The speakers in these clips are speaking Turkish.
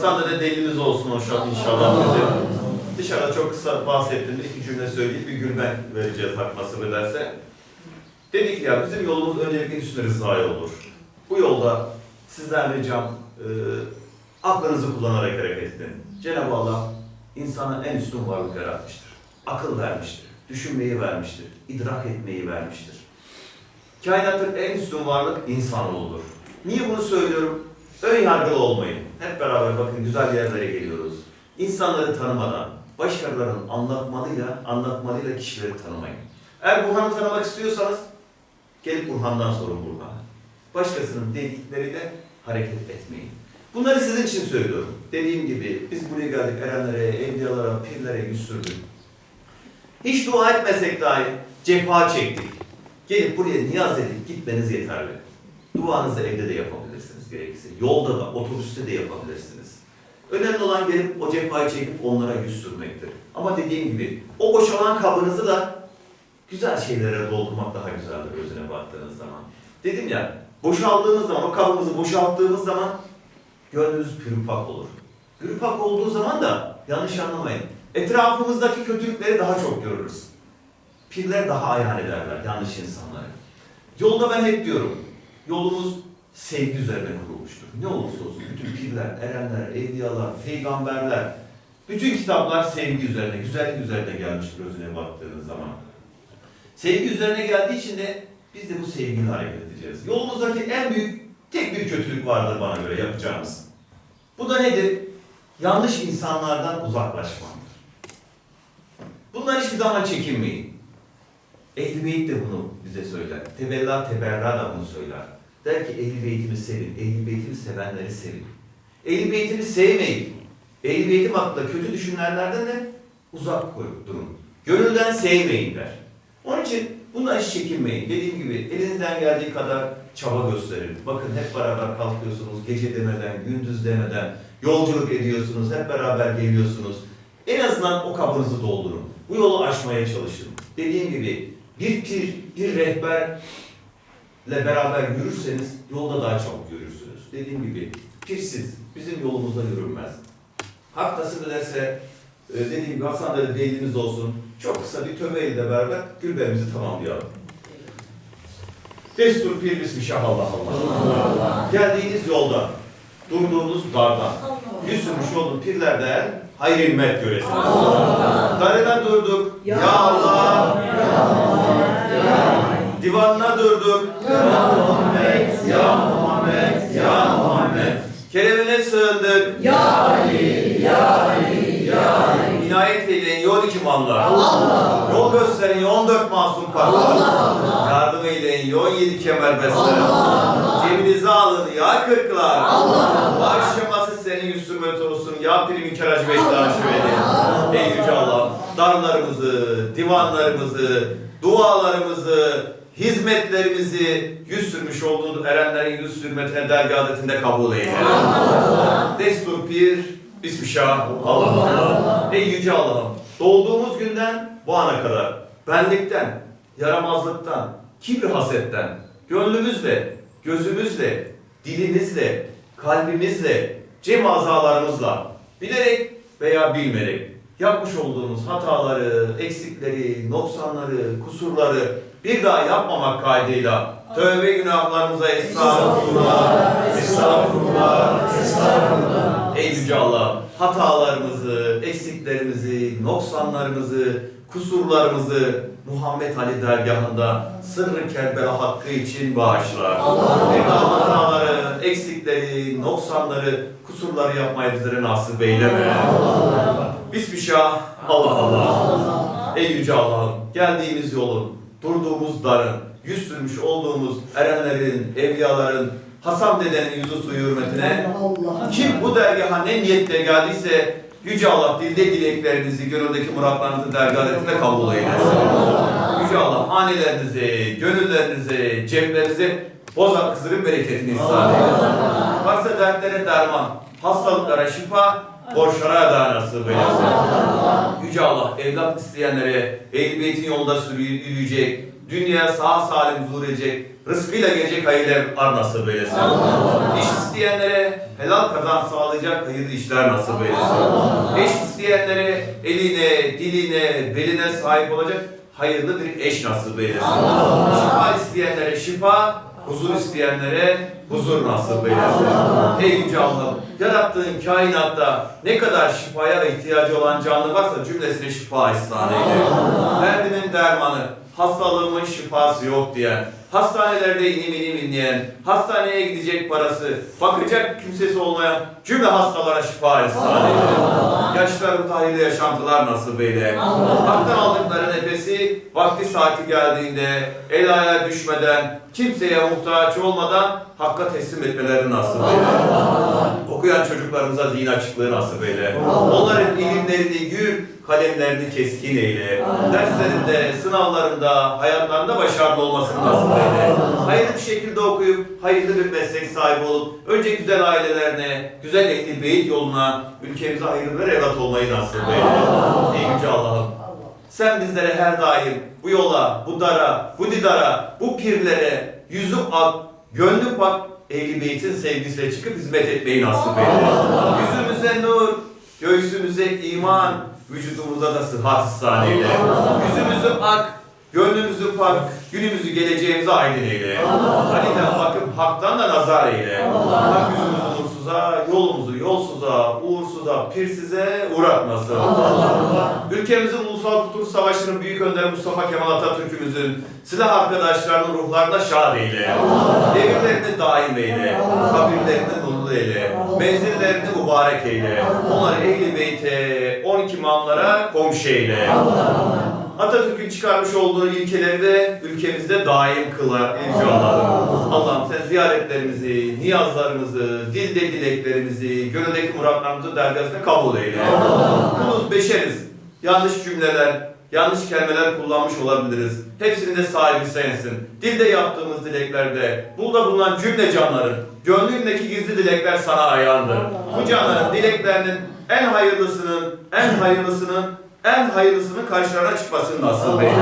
Hasan da delimiz olsun o şart inşallah. Dışarıda çok kısa bahsettim. Bir iki cümle söyleyip bir gülben vereceğiz hak nasip ederse. Dedik ya bizim yolumuz öncelikle üstüne rızaya olur. Bu yolda sizden ricam e, aklınızı kullanarak hareket edin. Cenab-ı Allah insana en üstün varlık yaratmıştır. Akıl vermiştir. Düşünmeyi vermiştir. idrak etmeyi vermiştir. Kainattır en üstün varlık insanoğludur. Niye bunu söylüyorum? Ön yargılı olmayın. Hep beraber bakın güzel yerlere geliyoruz. İnsanları tanımadan, başkalarının anlatmalıyla, anlatmalıyla kişileri tanımayın. Eğer Burhan'ı tanımak istiyorsanız gelip Burhan'dan sorun Burhan'ı. Başkasının dedikleriyle hareket etmeyin. Bunları sizin için söylüyorum. Dediğim gibi biz buraya geldik erenlere, evliyalara, pirlere yüz sürdük. Hiç dua etmesek dahi cefa çektik. Gelip buraya niyaz edip gitmeniz yeterli. Duanızı evde de yapabilirsiniz gerekirse. Yolda da, otobüste de yapabilirsiniz. Önemli olan gelip o cefayı çekip onlara yüz sürmektir. Ama dediğim gibi o boşalan kabınızı da güzel şeylere doldurmak daha güzeldir özüne baktığınız zaman. Dedim ya, boşaldığımız zaman, o kabımızı boşalttığımız zaman gönlünüz pürüpak olur. Pürüpak olduğu zaman da yanlış anlamayın. Etrafımızdaki kötülükleri daha çok görürüz. Pirler daha ayhan ederler yanlış insanları. Yolda ben hep diyorum, yolumuz sevgi üzerine kurulmuştur. Ne olursa olsun bütün pirler, erenler, evliyalar, peygamberler, bütün kitaplar sevgi üzerine, güzellik üzerine gelmiştir özüne baktığınız zaman. Sevgi üzerine geldiği için de biz de bu sevgiyle hareket edeceğiz. Yolumuzdaki en büyük, tek bir kötülük vardır bana göre yapacağımız. Bu da nedir? Yanlış insanlardan uzaklaşmaktır. Bunlar hiçbir zaman çekinmeyin. Ehl-i Beyt de bunu bize söyler. Tebella teberra da bunu söyler. Der ki Ehl-i Beyt'imi sevin. Ehl-i Beyt'imi sevenleri sevin. Ehl-i Beyt'imi sevmeyin. Ehl-i Beyt'im hakkında kötü düşünenlerden de uzak koyup durun. Gönülden sevmeyin der. Onun için bundan hiç çekinmeyin. Dediğim gibi elinizden geldiği kadar çaba gösterin. Bakın hep beraber kalkıyorsunuz gece demeden, gündüz demeden yolculuk ediyorsunuz, hep beraber geliyorsunuz. En azından o kabınızı doldurun. Bu yolu aşmaya çalışın. Dediğim gibi bir pir, bir rehberle beraber yürürseniz yolda daha çabuk yürürsünüz. Dediğim gibi pirsiz bizim yolumuzda yürünmez. Hak nasip ederse e, dediğim gibi Hasan da değiliniz olsun. Çok kısa bir tövbeyle beraber gülbemizi tamamlayalım. Destur pir bismillah Allah Allah. Geldiğiniz yolda, durduğunuz dardan, yüz sürmüş olduğun pirlerden hayır ilmet göresiniz. Darına durduk. Ya, Allah. Divanına durduk. Ya Muhammed. Ya Muhammed. Ya Muhammed. Keremine sığındık. Ya Ali, Ya Ali, Ya Ali. İnayet eyleyin yol iki mallar. Yol gösterin yol dört masum kalpler. Yardım eyleyin yol yedi kemer besler. Cebinize alın ya kırklar. Yüz sürmet olsun. Bektaşı beni. Ey yüce Allah. Darlarımızı, divanlarımızı, dualarımızı, hizmetlerimizi yüz sürmüş olduğun erenlerin yüz sürmetine dergah adetinde kabul eyle. Destur pir, Bismillah, Allah Allah. Ey yüce Allah'ım, doğduğumuz günden bu ana kadar benlikten, yaramazlıktan, kibri hasetten, gönlümüzle, gözümüzle, dilimizle, kalbimizle, cem azalarımızla, bilerek veya bilmerek yapmış olduğumuz hataları, eksikleri, noksanları, kusurları bir daha yapmamak kaydıyla tövbe günahlarımıza estağfurullah, estağfurullah, estağfurullah. Ey Yüce Allah, hatalarımızı, eksiklerimizi, noksanlarımızı, kusurlarımızı Muhammed Ali dergahında sırrı Kerbela hakkı için bağışlar. Allah hataları, eksikleri, noksanları, kusurları yapmayı bizlere nasip eyleme. Bismillah, Allah Allah. Ey Yüce Allah'ım, geldiğimiz yolun, durduğumuz darın, yüz sürmüş olduğumuz erenlerin, evliyaların, Hasan dedenin yüzü suyu hürmetine Allah. kim bu dergaha ne niyetle geldiyse Yüce Allah dilde dileklerinizi, gönüldeki muratlarınızı dergah adetinde kabul eylesin. Yüce Allah hanelerinizi, gönüllerinizi, ceplerinizi bozak kızırın bereketini ihsan eylesin. Varsa dertlere derman, hastalıklara şifa, borçlara da nasip eylesin. Yüce Allah evlat isteyenlere ehl beytin yolunda sürü- yürüyecek, dünyaya sağ salim zuhur edecek, rızkıyla gelecek hayırlar ar nasip eylesin. İş isteyenlere helal kazanç sağlayacak hayırlı işler nasip eylesin. Eş isteyenlere eline, diline, beline sahip olacak hayırlı bir eş nasip eylesin. Şifa isteyenlere şifa, huzur isteyenlere huzur nasip eylesin. Ey Yüce Allah'ım, yarattığın kainatta ne kadar şifaya ihtiyacı olan canlı varsa cümlesine şifa ihsan eyle. Derdimin dermanı, hastalığımın şifası yok diyen, hastanelerde inim inim inleyen, hastaneye gidecek parası, bakacak kimsesi olmayan cümle hastalara şifa eyle. Yaşlarımıza hayırlı yaşantılar nasip eyle. Hak'tan aldıkları nefesi vakti saati geldiğinde el ayağa düşmeden, kimseye muhtaç olmadan Hakk'a teslim etmeleri nasip eyle. Okuyan çocuklarımıza zihin açıklığı nasip eyle. Onların ilimlerini gür, kalemlerini keskin eyle. Derslerinde, sınavlarında, hayatlarında başarılı olmasını nasip eyle. Hayırlı bir şekilde okuyup, hayırlı bir meslek sahibi olup, önce güzel ailelerine, güzel ehli beyit yoluna, ülkemize hayırlı bir evlat olmayı nasip eyle. Ey Yüce Allah'ım. Sen bizlere her daim bu yola, bu dara, bu didara, bu pirlere yüzü ak, gönlü pak, Ehl-i Beyt'in sevgisiyle çıkıp hizmet etmeyi nasip eyle. Yüzümüze nur, göğsümüze iman, vücudumuza da sıhhat ihsan eyle. Yüzümüzü ak, gönlümüzü pak, günümüzü geleceğimize aydın eyle. Haliden bakıp haktan da nazar eyle. Hak yüzümüzü nursuza, yolumuzu yolsuza, uğursuza, pirsize uğratmasın. Ülkemizin Ulusal Kurtuluş Savaşı'nın büyük önderi Mustafa Kemal Atatürk'ümüzün silah arkadaşlarının ruhlarına şad eyle. Devirlerini daim eyle. Kabirlerini nurlu eyle. Menzillerini mübarek eyle. Onları Ehl-i Beyt'e, 12 imamlara komşu eyle. Atatürk'ün çıkarmış olduğu ilkeleri de ülkemizde daim kılar inşallah. Allah'ım sen ziyaretlerimizi, niyazlarımızı, dilde dileklerimizi, gönüldeki muratlarımızı dergahına kabul eyle. Kuluz beşeriz. Yanlış cümleler, yanlış kelimeler kullanmış olabiliriz. Hepsinin de sahibi sensin. Dilde yaptığımız dileklerde, burada bulunan cümle canların, gönlündeki gizli dilekler sana ayağındır. Bu canların dileklerinin en hayırlısının, en hayırlısının en hayırlısının karşılarına çıkmasını nasip eyle.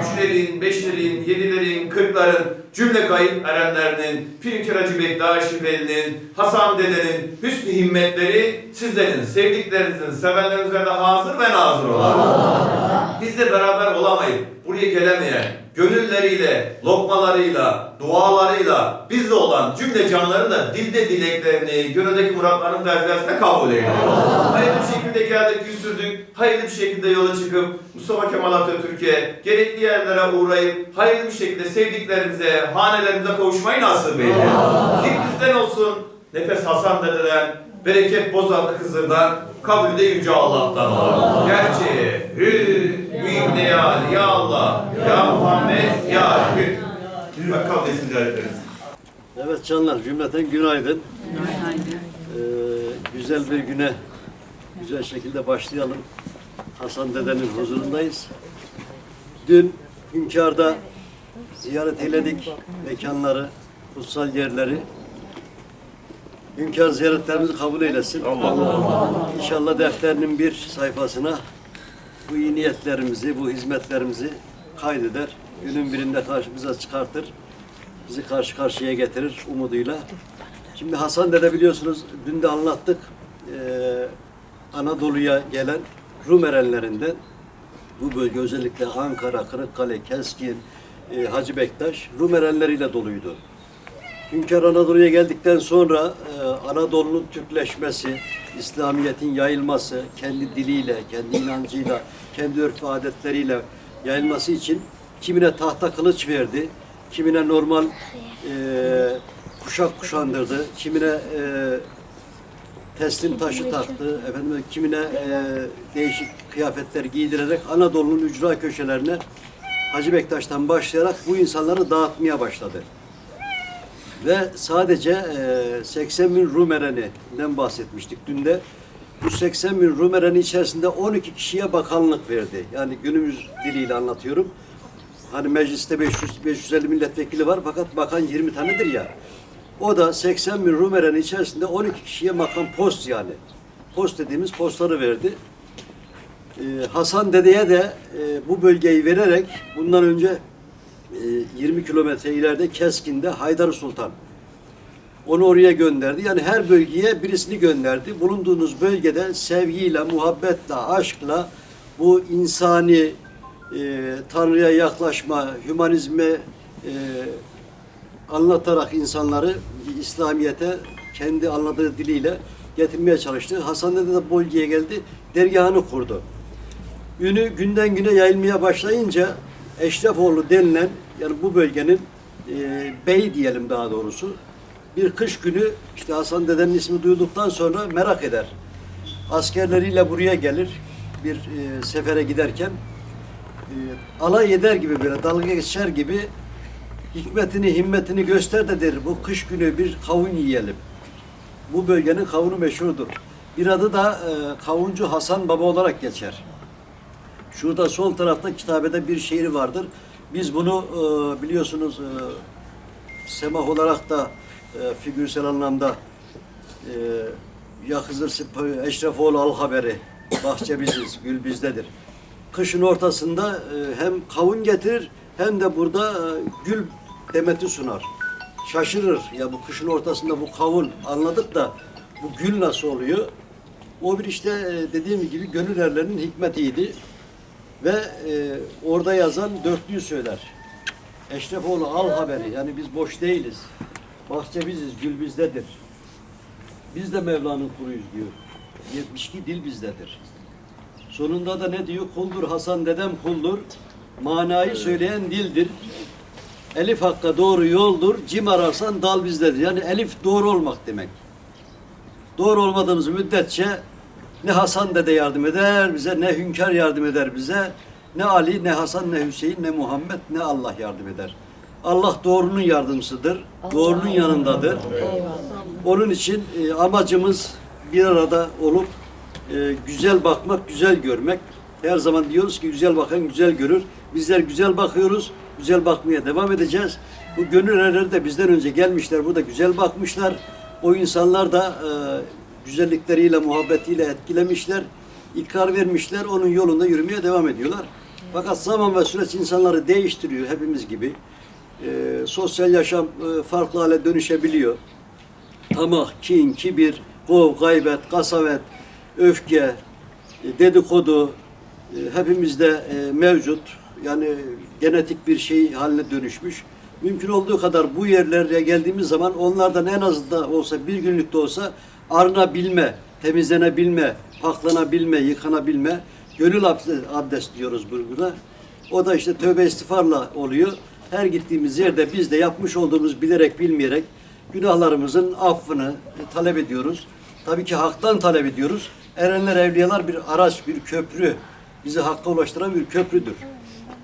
Üçlerin, beşlerin, yedilerin, kırkların, cümle kayıp erenlerinin, Pirinçer Hacı Bektaşi Veli'nin, Hasan Dede'nin, hüsnü himmetleri sizlerin, sevdiklerinizin, sevenlerin üzerinde hazır ve nazır olan. Bizle beraber olamayıp buraya gelemeyen, gönülleriyle, lokmalarıyla, dualarıyla bizle olan cümle canların da dilde dileklerini, gönüldeki muratlarının derziyasına kabul eyle. Hayırlı bir şekilde geldik, yüz sürdük, hayırlı bir şekilde yola çıkıp Mustafa Kemal Atatürk'e gerekli yerlere uğrayıp hayırlı bir şekilde sevdiklerimize, hanelerimize kavuşmayı nasip eyle. Dilimizden olsun, nefes Hasan dededen, bereket Bozatlı Hızır'dan, kabulü de Yüce Allah'tan. Gerçi hü, mühim ne ya, ya Allah, ya Muhammed, ya hü. Bak kabul etsin ziyaretlerinizi. Evet canlar cümleten günaydın. Ee, güzel bir güne güzel şekilde başlayalım. Hasan dedenin huzurundayız. Dün Hünkâr'da ziyaret eyledik mekanları, kutsal yerleri. Hünkâr ziyaretlerimizi kabul eylesin. İnşallah defterinin bir sayfasına bu iyi niyetlerimizi, bu hizmetlerimizi kaydeder. Günün birinde karşımıza çıkartır bizi karşı karşıya getirir umuduyla. Şimdi Hasan Dede biliyorsunuz dün de anlattık. Ee, Anadolu'ya gelen Rum erenlerinden bu bölge özellikle Ankara, Kırıkkale, Keskin, e, Hacı Bektaş Rum erenleriyle doluydu. Hünkâr Anadolu'ya geldikten sonra e, Anadolu'nun Türkleşmesi, İslamiyet'in yayılması, kendi diliyle, kendi inancıyla, kendi örf adetleriyle yayılması için kimine tahta kılıç verdi, kimine normal e, kuşak kuşandırdı, kimine e, teslim taşı taktı, efendim kimine e, değişik kıyafetler giydirerek Anadolu'nun ücra köşelerine Hacı Bektaş'tan başlayarak bu insanları dağıtmaya başladı. Ve sadece e, 80 bin Rum ereninden bahsetmiştik dün de. Bu 80 bin Rum ereni içerisinde 12 kişiye bakanlık verdi. Yani günümüz diliyle anlatıyorum. Hani mecliste 500 550 milletvekili var fakat bakan 20 tanedir ya. O da 80 bin Rum ereni içerisinde 12 kişiye makam post yani. Post dediğimiz postları verdi. Ee, Hasan Dede'ye de e, bu bölgeyi vererek bundan önce e, 20 kilometre ileride Keskin'de Haydar Sultan. Onu oraya gönderdi. Yani her bölgeye birisini gönderdi. Bulunduğunuz bölgede sevgiyle, muhabbetle, aşkla bu insani e, Tanrı'ya yaklaşma, hümanizme e, anlatarak insanları İslamiyet'e kendi anladığı diliyle getirmeye çalıştı. Hasan Dede de bölgeye geldi, dergahını kurdu. Ünü günden güne yayılmaya başlayınca Eşrefoğlu denilen yani bu bölgenin e, bey diyelim daha doğrusu bir kış günü işte Hasan dedenin ismi duyduktan sonra merak eder. Askerleriyle buraya gelir bir e, sefere giderken e, alay eder gibi böyle dalga geçer gibi hikmetini himmetini göster de der bu kış günü bir kavun yiyelim. Bu bölgenin kavunu meşhurdur. Bir adı da e, kavuncu Hasan Baba olarak geçer. Şurada sol tarafta kitabede bir şiiri vardır. Biz bunu e, biliyorsunuz e, semah olarak da e, figürsel anlamda e, ya Hızır Eşrefoğlu al haberi bahçe biziz, gül bizdedir. Kışın ortasında e, hem kavun getirir hem de burada e, gül demeti sunar. Şaşırır ya bu kışın ortasında bu kavun anladık da bu gül nasıl oluyor? O bir işte e, dediğim gibi gönül erlerinin hikmetiydi. Ve e, orada yazan dörtlüyü söyler. Eşrefoğlu al haberi. Yani biz boş değiliz. Bahçe biziz, gül bizdedir. Biz de Mevla'nın kuluyuz diyor. 72 dil bizdedir. Sonunda da ne diyor? Kuldur Hasan dedem kuldur. Manayı söyleyen dildir. Elif hakka doğru yoldur. Cim ararsan dal bizdedir. Yani elif doğru olmak demek. Doğru olmadığımız müddetçe ne Hasan dede yardım eder bize, ne Hünkar yardım eder bize, ne Ali, ne Hasan, ne Hüseyin, ne Muhammed, ne Allah yardım eder. Allah doğrunun yardımcısıdır, doğrunun yanındadır. Onun için e, amacımız bir arada olup e, güzel bakmak, güzel görmek. Her zaman diyoruz ki güzel bakan güzel görür. Bizler güzel bakıyoruz, güzel bakmaya devam edeceğiz. Bu gönül erleri de bizden önce gelmişler, burada güzel bakmışlar. O insanlar da e, güzellikleriyle, muhabbetiyle etkilemişler, ikrar vermişler, onun yolunda yürümeye devam ediyorlar. Fakat zaman ve süreç insanları değiştiriyor hepimiz gibi. E, sosyal yaşam e, farklı hale dönüşebiliyor tamah, kin, kibir, kov, gaybet, kasavet, öfke, e, dedikodu e, hepimizde e, mevcut. Yani genetik bir şey haline dönüşmüş. Mümkün olduğu kadar bu yerlere geldiğimiz zaman onlardan en az olsa bir günlük de olsa arınabilme, temizlenebilme, paklanabilme, yıkanabilme, gönül abdest diyoruz burada. O da işte tövbe istiğfarla oluyor. Her gittiğimiz yerde biz de yapmış olduğumuz bilerek bilmeyerek günahlarımızın affını e, talep ediyoruz. Tabii ki haktan talep ediyoruz. Erenler, evliyalar bir araç, bir köprü. Bizi hakka ulaştıran bir köprüdür.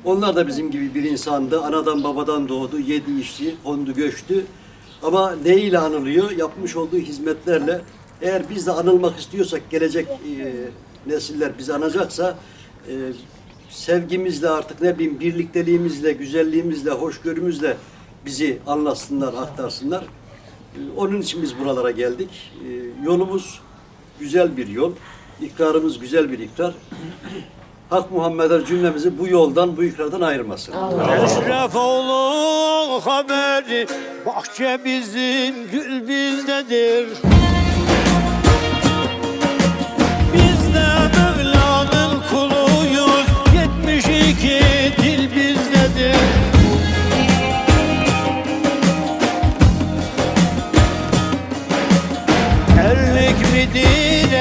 Onlar da bizim gibi bir insandı. Anadan babadan doğdu, yedi içti, kondu göçtü. Ama ne ile anılıyor? Yapmış olduğu hizmetlerle. Eğer biz de anılmak istiyorsak, gelecek e, nesiller bizi anacaksa, e, sevgimizle artık ne bileyim birlikteliğimizle, güzelliğimizle, hoşgörümüzle bizi anlatsınlar, aktarsınlar. Ee, Onun için biz buralara geldik. Ee, Yolumuz güzel bir yol. İkrarımız güzel bir ikrar. Hak Muhammed'e cümlemizi bu yoldan, bu ikrardan ayırmasın. Eşrefoğlu haberi Bahçe bizim gül bizdedir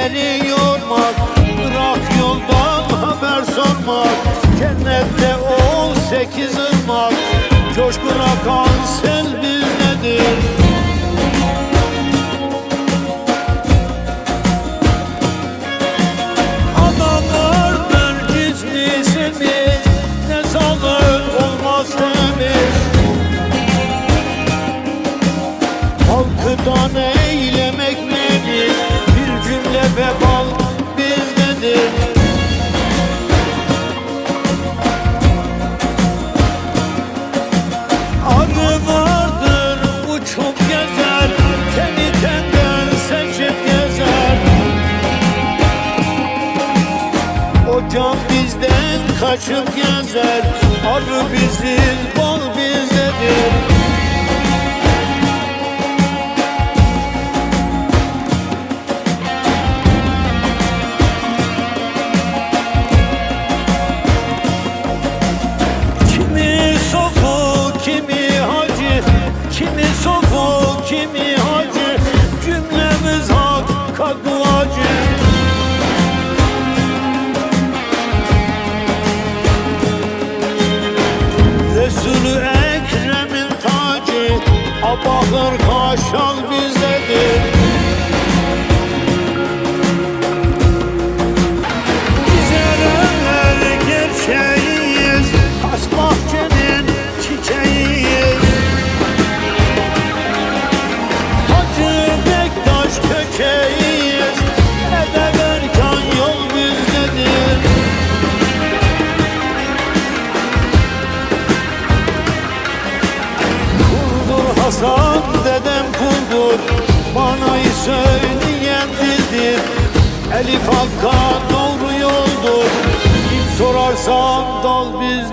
midir eri yormak Bırak yoldan haber sormak Cennette on sekiz ırmak Coşkun akan sel bizdedir Adamlardır Kaçıp gezer Arı biziz bakır kaşal bizdedir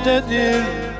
yoldur